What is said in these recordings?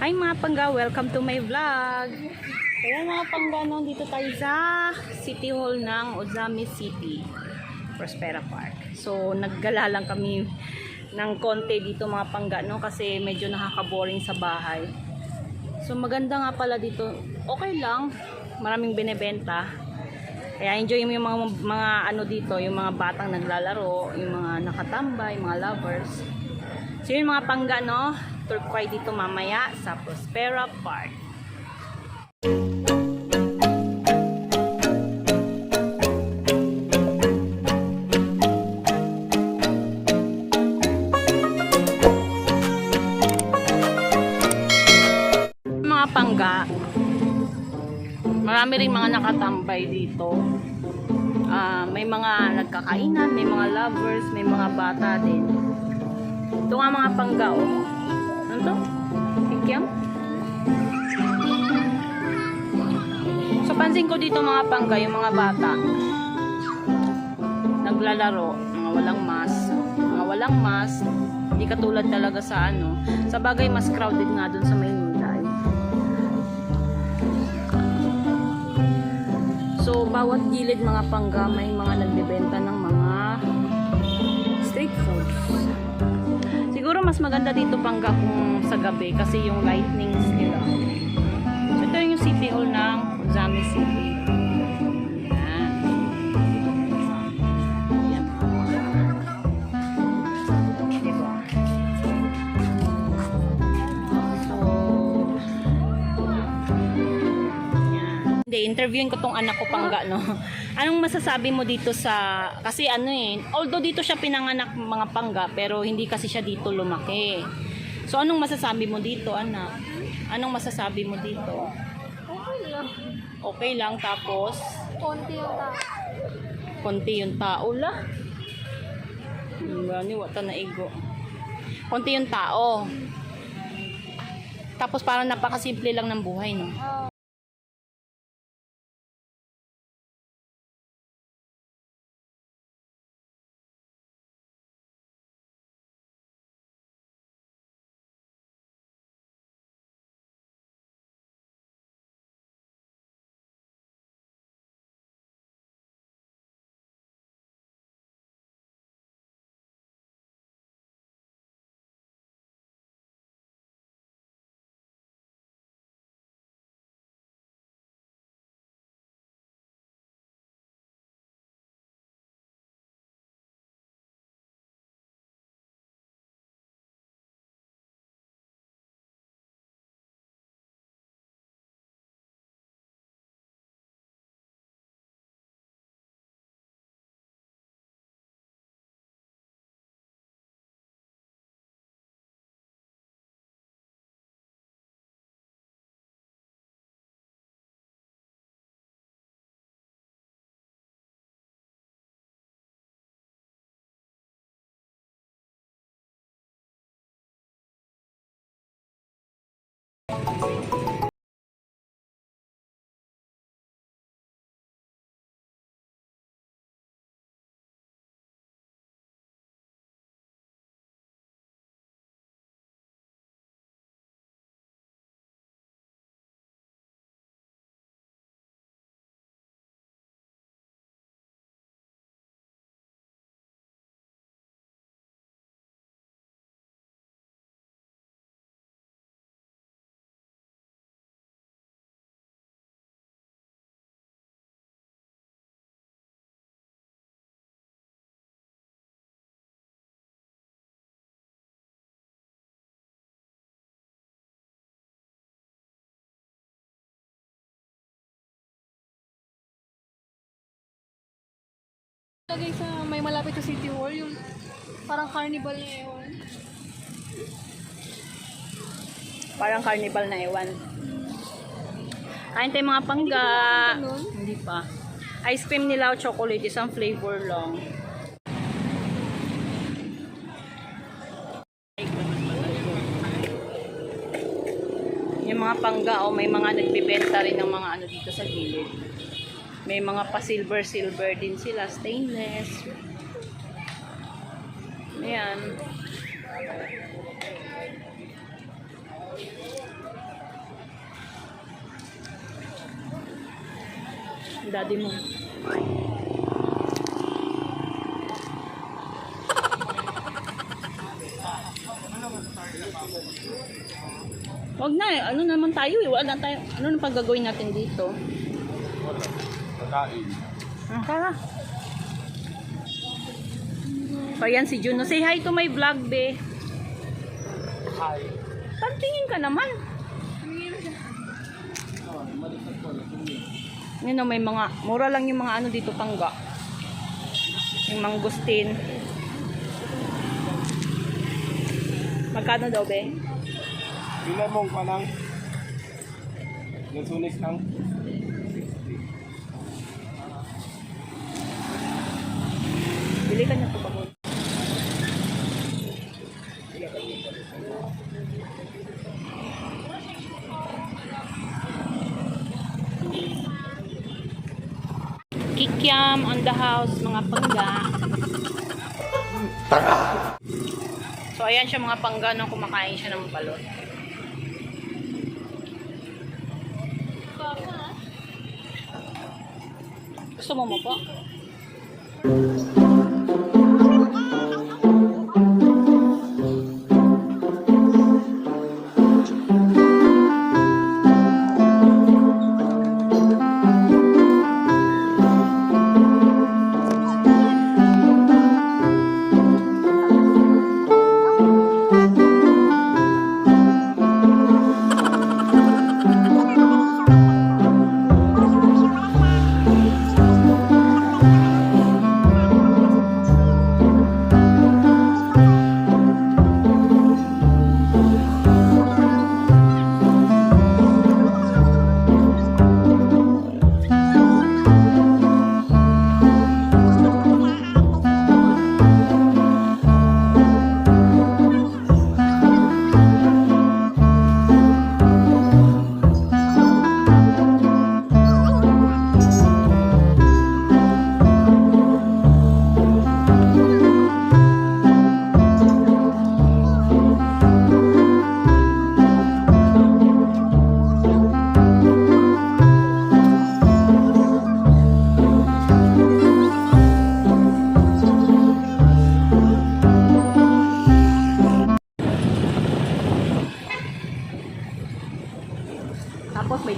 Hi mga pangga, welcome to my vlog. Kaya mga pangga, no, dito tayo sa City Hall ng Ozami City, Prospera Park. So, naggala lang kami ng konti dito mga pangga, no, kasi medyo nakaka-boring sa bahay. So, maganda nga pala dito. Okay lang, maraming binebenta. Kaya enjoy mo yung mga, mga ano dito, yung mga batang naglalaro, yung mga nakatambay, mga lovers. So yun mga pangga no, tour ko dito mamaya sa Prospera Park. Mga pangga, marami rin mga nakatambay dito. Ah, may mga nagkakainan, may mga lovers, may mga bata din. Ito nga mga pangga, oh. Ano to? So, pansin ko dito mga pangga, yung mga bata. Naglalaro, mga walang mask. Mga walang mask. Hindi katulad talaga sa ano. Sa bagay, mas crowded nga dun sa Maynila. eh. So, bawat gilid mga pangga, may mga nagbebenta ng mas maganda dito pangga kung sa gabi kasi yung lightnings nila. So ito yung city hall ng Ozami City. Interviewin ko tong anak ko pangga, no? Anong masasabi mo dito sa, kasi ano eh, although dito siya pinanganak mga pangga, pero hindi kasi siya dito lumaki. So, anong masasabi mo dito, anak? Anong masasabi mo dito? Okay lang. Okay lang, tapos, Konti yung tao. konti yung tao la. Gani, wata na igo. Konti yung tao. Tapos parang napakasimple lang ng buhay, no? Oo. Lagay sa may malapit sa City Hall, yung parang carnival na ewan. Parang carnival na ewan. Kain tayo mga pangga. Hindi pa. Ice cream nila o chocolate, isang flavor lang. Yung mga pangga o may mga nagbebenta rin ng mga ano dito sa gilid. May mga pa-silver-silver din sila. Stainless. Ayan. Daddy mo. Wag na eh. Ano naman tayo eh. Wala na tayo. Ano na paggagawin natin dito? Wala. Kakain. Ah, tara. So, ayan si Juno. Say hi to my vlog, be. Hi. Pantingin ka naman. Yun know, may mga, mura lang yung mga ano dito pangga. Yung mangustin. Magkano daw, be? Pila mong panang? Yung sunis lang? Bili ka niya po ba? Kikiam on the house, mga pangga. So, ayan siya mga pangga nung kumakain siya ng balot. Gusto mo mo po?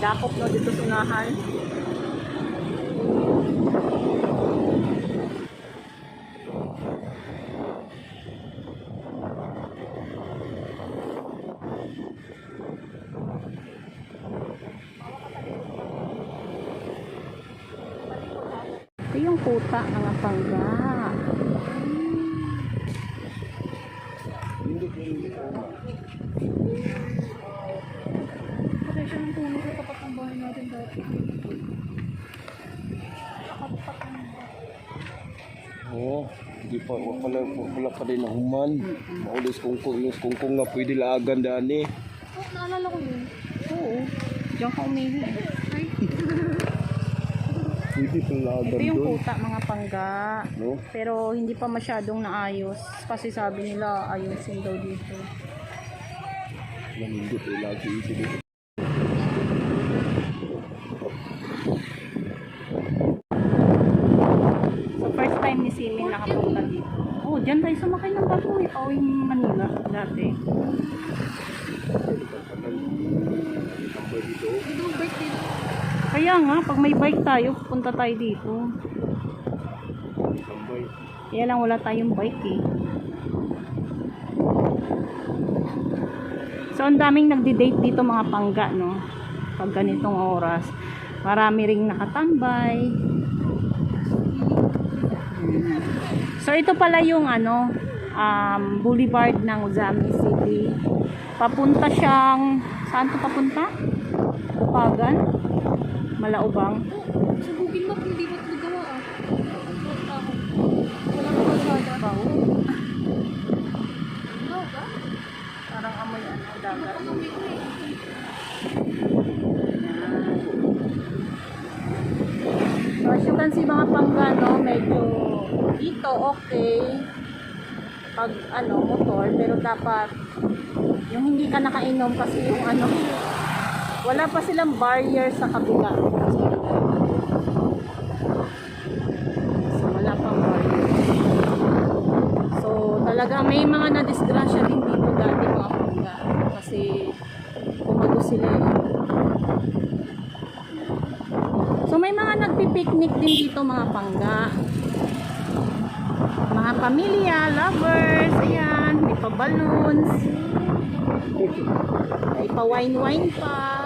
Dakop no dito sa unahan. Ito yung kuta mga pangga. Hindi ko hindi ko. Patay siya ng puno sa tapat ng Oo. Hindi pa, wala, wala pa din na human. Maulis kungkong, yung kungkong nga pwede laagan dani. Oh, naalala ko yun. Oo. Diyan ka umihi. Ay, Pwede pang laagan Ito yung kuta mga pangga. No? Pero hindi pa masyadong naayos. Kasi sabi nila ayusin daw dito. Nandito eh, lagi ito dito. So first time ni Simin nakapunta dito. Oh, dyan tayo sumakay ng bago eh. Pauwing Manila dati. Tambay dito. hindi mo birthday. Kaya nga, pag may bike tayo, punta tayo dito. Kaya lang wala tayong bike eh. So, ang daming nagdi-date dito mga pangga, no? Pag ganitong oras. Marami ring nakatambay. So, ito pala yung ano, um, boulevard ng Uzami City. Papunta siyang, saan to papunta? Upagan? Malaubang? Sa Google Map, hindi mo ito gawa ah. Wala akong kalsada. Baho. Gawa ba? Parang amoy ano, dagat. Ano may ko eh. So, as you can see mga panggano, medyo dito okay pag ano, motor, pero dapat yung hindi ka nakainom kasi yung ano, wala pa silang barrier sa kabila. Talaga may mga nadisgrasya din dito dati mga pangga. Kasi bumago sila eh. So may mga nagpipiknik din dito mga pangga. Mga pamilya, lovers, ayan, may pa balloons. May pa wine-wine pa.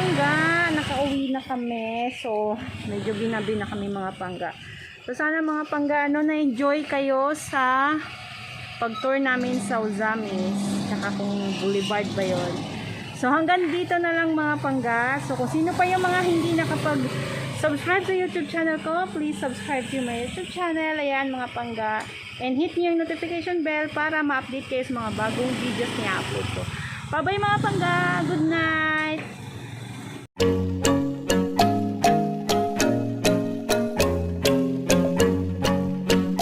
Pangga, nakauwi na kami. So, medyo binabi na kami mga pangga. So, sana mga pangga, ano, na-enjoy kayo sa pag-tour namin sa Uzamis. Tsaka kung Boulevard ba yun. So, hanggang dito na lang mga pangga. So, kung sino pa yung mga hindi nakapag subscribe sa YouTube channel ko, please subscribe to my YouTube channel. Ayan mga pangga. And hit nyo yung notification bell para ma-update kayo sa mga bagong videos na i-upload ko. Bye-bye mga pangga! Good night!